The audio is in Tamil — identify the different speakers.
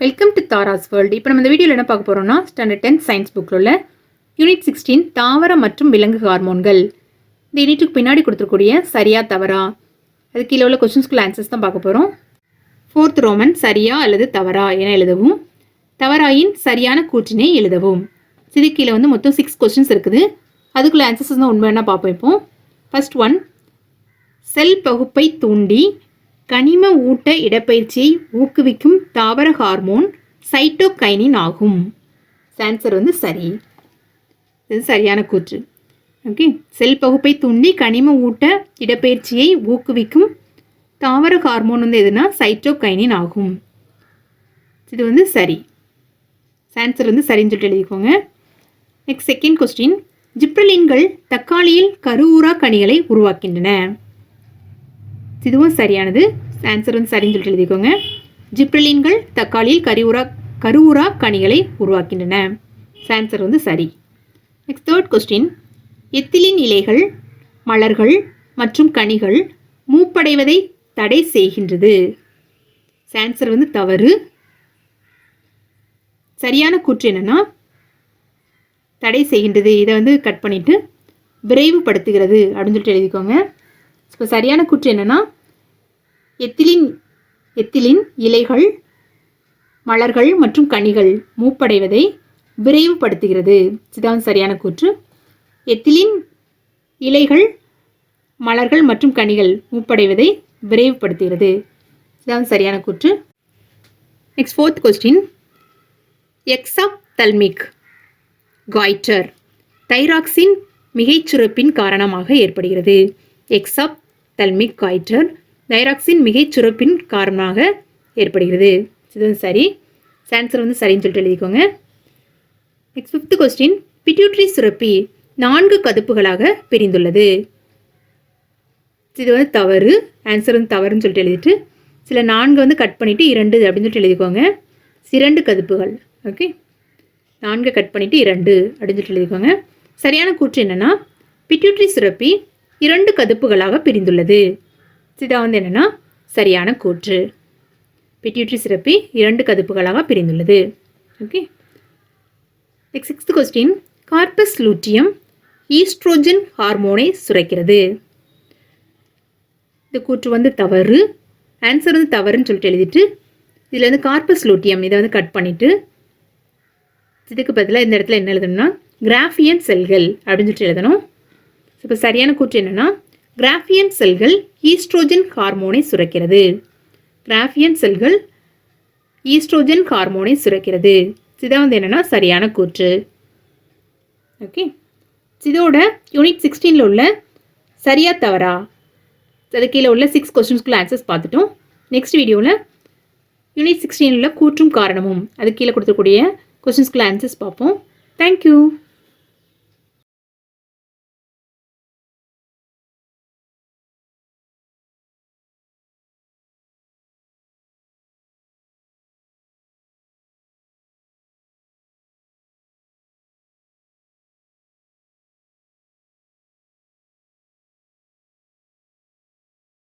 Speaker 1: வெல்கம் டு தாராஸ் வேர்ல்டு இப்போ நம்ம இந்த வீடியோவில் என்ன பார்க்க போகிறோம்னா ஸ்டாண்டர்ட் டென்த் சயின்ஸ் புக்கில் உள்ள யூனிட் சிக்ஸ்டீன் தாவர மற்றும் விலங்கு ஹார்மோன்கள் இந்த யூனிட்டுக்கு பின்னாடி கொடுத்துருக்கூடிய சரியா தவறா? அது கீழே உள்ள கொஸ்டின்ஸ்குள்ள ஆன்சர்ஸ் தான் பார்க்க போகிறோம் ஃபோர்த் ரோமன் சரியா அல்லது தவறா என எழுதவும் தவறாயின் சரியான கூற்றினை எழுதவும். இது கீழே வந்து மொத்தம் சிக்ஸ் கொஸ்டின்ஸ் இருக்குது. அதுக்குள்ள ஆன்சர்ஸ் தான் உண்மையான பார்ப்போம் இப்போ? ஃபர்ஸ்ட் ஒன் செல் பகுப்பை தூண்டி கனிம ஊட்ட இடப்பெயர்ச்சியை ஊக்குவிக்கும் தாவர ஹார்மோன் சைட்டோகைனின் ஆகும். ஆன்சர் வந்து சரி. இது சரியான கூற்று. ஓகே செல் பகுப்பை தூண்டி கனிம ஊட்ட இடப்பெயர்ச்சியை ஊக்குவிக்கும் தாவர ஹார்மோன் வந்து எதுனா? சைட்டோகைனின் ஆகும். இது வந்து சரி. ஆன்சர் வந்து சரின்னு சொல்லிட்டு எழுதிக்கோங்க. நெக்ஸ்ட் செகண்ட் கொஸ்டின் ஜிப்ரலின்கள் தக்காளியில் கருவூரா கனிகளை உருவாக்கின்றன. இதுவும் சரியானது. ஆன்சர் வந்து சரின்னு சொல்லிட்டு எழுதிக்கோங்க. ஜிப்ரலின்கள் தக்காளியில் கருவுரா கருவுரா கனிகளை உருவாக்கின்றன. ஆன்சர் வந்து சரி. நெக்ஸ்ட் தேர்ட் கொஸ்டின் எத்திலின் இலைகள் மலர்கள் மற்றும் கனிகள் மூப்படைவதை தடை செய்கின்றது. ஆன்சர் வந்து தவறு. சரியான கூற்று என்னன்னா தடை செய்கின்றது. இதை வந்து கட் பண்ணிவிட்டு விரைவுபடுத்துகிறது அப்படின்னு சொல்லிட்டு எழுதிக்கோங்க. இப்போ சரியான கூற்று என்னென்னா எத்திலின் எத்திலின் இலைகள் மலர்கள் மற்றும் கனிகள் மூப்படைவதை விரைவுபடுத்துகிறது. இதுதான் சரியான கூற்று. எத்திலின் இலைகள் மலர்கள் மற்றும் கனிகள் மூப்படைவதை விரைவுபடுத்துகிறது. இதுதான் சரியான கூற்று. Next fourth question exophthalmic goiter thyroxine மிகைச்சுரப்பின் காரணமாக ஏற்படுகிறது. எக்ஸாப் தல்மிக் காய்டர் தைராக்சின் மிகைச்சுரப்பின் காரணமாக ஏற்படுகிறது. இது சரி. ஆன்சர் வந்து சரின்னு சொல்லிட்டு எழுதிக்கோங்க. நெக்ஸ்ட் ஃபிஃப்த் கொஸ்டின் பிட்யூட்ரி சுரப்பி நான்கு கதுப்புகளாக பிரிந்துள்ளது. இது வந்து தவறு. ஆன்சர் வந்து தவறுன்னு சொல்லிட்டு எழுதிட்டு சில நான்கு வந்து கட் பண்ணிவிட்டு இரண்டு அப்படின்னு சொல்லிட்டு எழுதிக்கோங்க. இரண்டு கதுப்புகள். ஓகே நான்கு கட் பண்ணிவிட்டு இரண்டு அப்படின்னு சொல்லிட்டு எழுதிக்கோங்க. சரியான கூற்று என்னென்னா பிட்யூட்ரி சுரப்பி இரண்டு கதுப்புகளாக பிரிந்துள்ளது. இதான் வந்து என்னென்னா சரியான கூற்று. பிட்யூட்ரி சிறப்பி இரண்டு கதுப்புகளாக பிரிந்துள்ளது. Okay next sixth question corpus luteum estrogen ஹார்மோனை சுரைக்கிறது. இந்த கூற்று வந்து தவறு. ஆன்சர் வந்து தவறுன்னு சொல்லிட்டு எழுதிட்டு இதில் வந்து கார்பஸ் லூட்டியம் இதை வந்து கட் பண்ணிவிட்டு இதுக்கு பதிலாக இந்த இடத்துல என்ன எழுதணும்னா கிராஃபியன் செல்கள் அப்படின்னு சொல்லிட்டு எழுதணும். இப்போ சரியான கூற்று என்னென்னா கிராஃபியன் செல்கள் ஈஸ்ட்ரோஜன் ஹார்மோனை சுரக்கிறது. கிராஃபியன் செல்கள் ஈஸ்ட்ரோஜன் ஹார்மோனை சுரக்கிறது. இதான் வந்து என்னென்னா சரியான கூற்று. ஓகே இதோட யூனிட் சிக்ஸ்டீனில் உள்ள சரியா தவறா? அது கீழே உள்ள சிக்ஸ் கொஸ்டின்ஸ்குள்ள ஆன்சர்ஸ் பார்த்துட்டோம். நெக்ஸ்ட் வீடியோவில் யூனிட் சிக்ஸ்டீனில் கூற்றும் காரணமும் அது கீழே கொடுத்துக்கூடிய கொஸ்டின்ஸ்குள்ள ஆன்சர்ஸ் பார்ப்போம். தேங்க்யூ